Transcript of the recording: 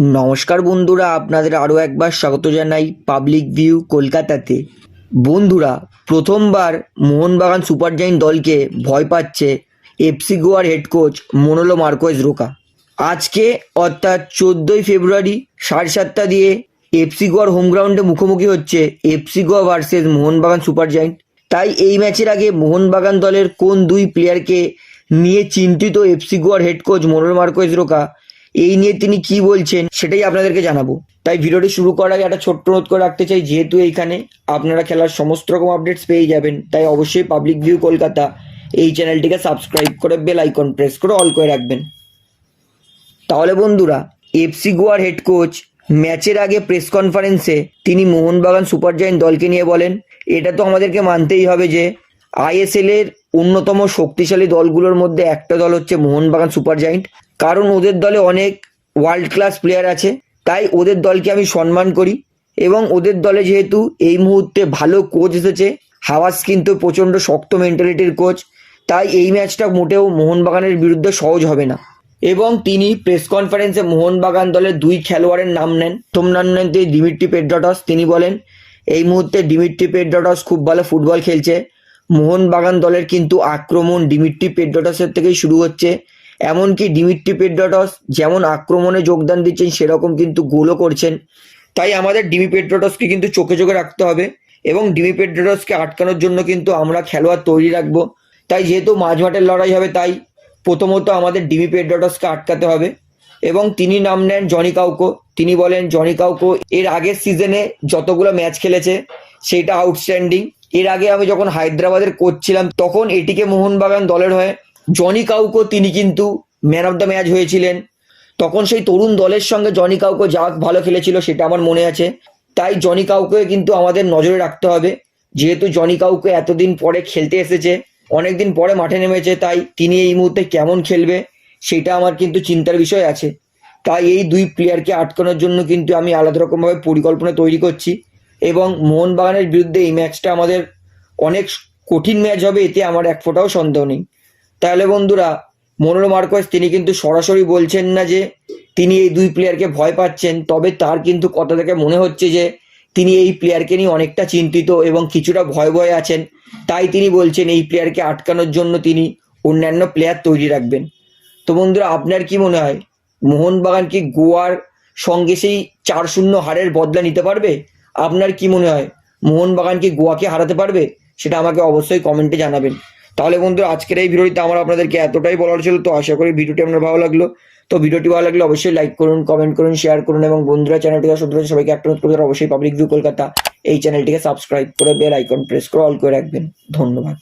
নমস্কার বন্ধুরা, আপনাদের আরও একবার স্বাগত জানাই পাবলিক ভিউ কলকাতাতে। বন্ধুরা, প্রথমবার মোহনবাগান সুপার জাইন্ট দলকে ভয় পাচ্ছে এফসি গোয়ার head coach Manolo Marquez Roca. আজকে অর্থাৎ চোদ্দোই ফেব্রুয়ারি সাড়ে সাতটা দিয়ে এফসি গোয়ার হোম গ্রাউন্ডে মুখোমুখি হচ্ছে FC Goa versus Mohun Bagan super giant তাই এই ম্যাচের আগে মোহনবাগান দলের কোন দুই প্লেয়ারকে নিয়ে চিন্তিত এফসি গোয়ার head coach Manolo Marquez Roca এই নিয়ে তিনি কি বলছেন সেটাই আপনাদেরকে জানাব। তাই ভিডিওটি শুরু করার আগে একটা ছোট্ট নোট করে রাখতে চাই, যেহেতু এইখানে আপনারা খেলার সমস্ত রকম আপডেটস পেয়ে যাবেন, তাই অবশ্যই পাবলিক ভিউ কলকাতা এই চ্যানেলটিকে সাবস্ক্রাইব করে বেল আইকন প্রেস করে অল করে রাখবেন। তাহলে বন্ধুরা এফসি গোয়ার হেড কোচ ম্যাচের আগে প্রেস কনফারেন্সে তিনি মোহনবাগান সুপার জায়েন্ট দলকে নিয়ে বলেন, এটা তো আমাদেরকে মানতেই হবে যে আইএসএল এর অন্যতম শক্তিশালী দলগুলোর মধ্যে একটা দল হচ্ছে মোহনবাগান সুপার জায়েন্ট কারণ ওদের দলে অনেক ওয়ার্ল্ড ক্লাস প্লেয়ার আছে, তাই ওদের দলকে আমি সম্মান করি এবং ওদের দলে যেহেতু এই মুহূর্তে ভালো কোচ এসেছে হাওয়াস কিন্তু প্রচণ্ড শক্ত মেন্টালিটির কোচ তাই এই ম্যাচটা মোটেও মোহনবাগানের বিরুদ্ধে সহজ হবে না। এবং তিনি প্রেস কনফারেন্সে মোহনবাগান দলের দুই খেলোয়াড়ের নাম নেন প্রথম নাম নেন তিনি দিমিট্রি পেড্রটস। তিনি বলেন, এই মুহূর্তে ডিমিট্রি পেড্রটস খুব ভালো ফুটবল খেলছে। মোহনবাগান দলের কিন্তু আক্রমণ ডিমিট্রি পেড্রটসের থেকেই শুরু হচ্ছে। এমনকি ডিমিট্রি পেড্রটস যেমন আক্রমণে যোগদান দিচ্ছেন, সেরকম কিন্তু গোলও করছেন। তাই আমাদের ডিমি পেড্রটসকে কিন্তু চোখে চোখে রাখতে হবে এবং ডিমি পেড্রটসকে আটকানোর জন্য কিন্তু আমরা খেলোয়াড় তৈরি রাখব। তাই যেহেতু মাঝমাঠের লড়াই হবে, তাই প্রথমত আমাদের ডিমি পেড্রটসকে আটকাতে হবে এবং তিনি নাম নেন জনি কাউকো। তিনি বলেন, জনি কাউকো, এর আগের সিজনে যতগুলো ম্যাচ খেলেছে সেটা আউটস্ট্যান্ডিং এর আগে আমি যখন হায়দ্রাবাদের কোচ ছিলাম, তখন এটিকে মোহনবাগান দলের হয়ে জনি কাউকো তিনি কিন্তু ম্যান অফ দ্য ম্যাচ হয়েছিলেন। তখন সেই তরুণ দলের সঙ্গে জনি কাউকো যা ভালো খেলেছিল সেটা আমার মনে আছে। তাই জনি কাউকে কিন্তু আমাদের নজরে রাখতে হবে। যেহেতু জনি কাউকে এতদিন পরে খেলতে এসেছে, অনেকদিন পরে মাঠে নেমেছে, তাই তিনি এই মুহূর্তে কেমন খেলবে সেটা আমার কিন্তু চিন্তার বিষয় আছে। তাই এই দুই প্লেয়ারকে আটকানোর জন্য কিন্তু আমি আলাদা রকমভাবে পরিকল্পনা তৈরি করছি এবং মোহনবাগানের বিরুদ্ধে এই ম্যাচটা আমাদের অনেক কঠিন ম্যাচ হবে, এতে আমার এক ফোঁটাও সন্দেহ নেই। তাহলে বন্ধুরা মনোর মার্কোস, তিনি কিন্তু সরাসরি বলছেন না যে তিনি এই দুই প্লেয়ারকে ভয় পাচ্ছেন, তবে তার কিন্তু কথা থেকে মনে হচ্ছে যে তিনি এই প্লেয়ারকে নিয়ে অনেকটা চিন্তিত এবং কিছুটা ভয় ভয়ে আছেন। তাই তিনি বলছেন এই প্লেয়ারকে আটকানোর জন্য তিনি অন্যান্য প্লেয়ার তৈরি রাখবেন। তো বন্ধুরা, আপনার কি মনে হয়, মোহনবাগান কি গোয়ার সঙ্গে সেই চার শূন্য হারের বদলা নিতে পারবে? আপনার কি মনে হয়, মোহনবাগান কি গোয়াকে হারাতে পারবে? সেটা আমাকে অবশ্যই কমেন্টে জানাবেন। তাহলে বন্ধু আজকের এই ভিডিওটিতে আমার আপনাদেরকে এতটাই বলার ছিল, তো আশা করি ভিডিওটি আপনার ভালো লাগল। তো ভিডিওটি ভালো লাগলে অবশ্যই লাইক করুন কমেন্ট করুন শেয়ার করুন এবং বন্ধুরা চ্যানেলটিকে শুধু সবাইকে একটা অনুরোধ করবেন অবশ্যই পাবলিক ভিউ কলকাতা এই চ্যানেলটিকে সাবস্ক্রাইব করে বেল আইকন প্রেস করে অল করে রাখবেন। ধন্যবাদ।